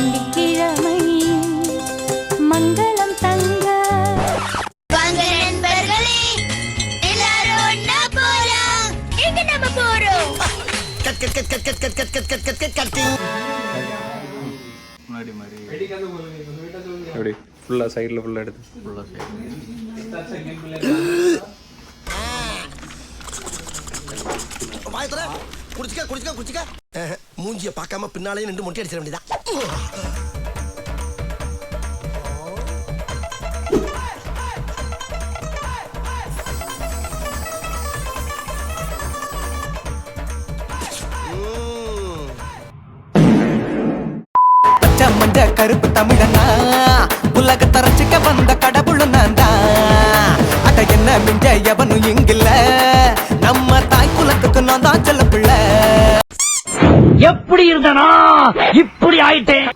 வெள்ளிக்கிழமை மங்களம் தங்க. வாங்க நண்பர்களே எல்லாரும் ஒண்ணா போலாம். எங்க நம்ம போறோம்? Cut cut cut cut cut cut cut cut cut cut cut cutting முன்னாடி மாதிரி எப்படி ஃபுல்லாக சைடில் ஃபுல்லாக எடுத்து. சைடு வாயத்துல குடிச்சுக்க குடிச்சுக்க குடிச்சுக்க. மூஞ்சிய பார்க்காம பின்னாலே நின்று மொட்டை அடிச்சிட வேண்டியதான் மஞ்ச கருப்பு தமிழனா? உலக தரச்சிக்க வந்த கடவுள் நான் தான் அட என்ன மிஞ்ச எவனும் இங்கில்லை? எப்படி இருந்தனா? இப்படி ஆயிட்டேன்.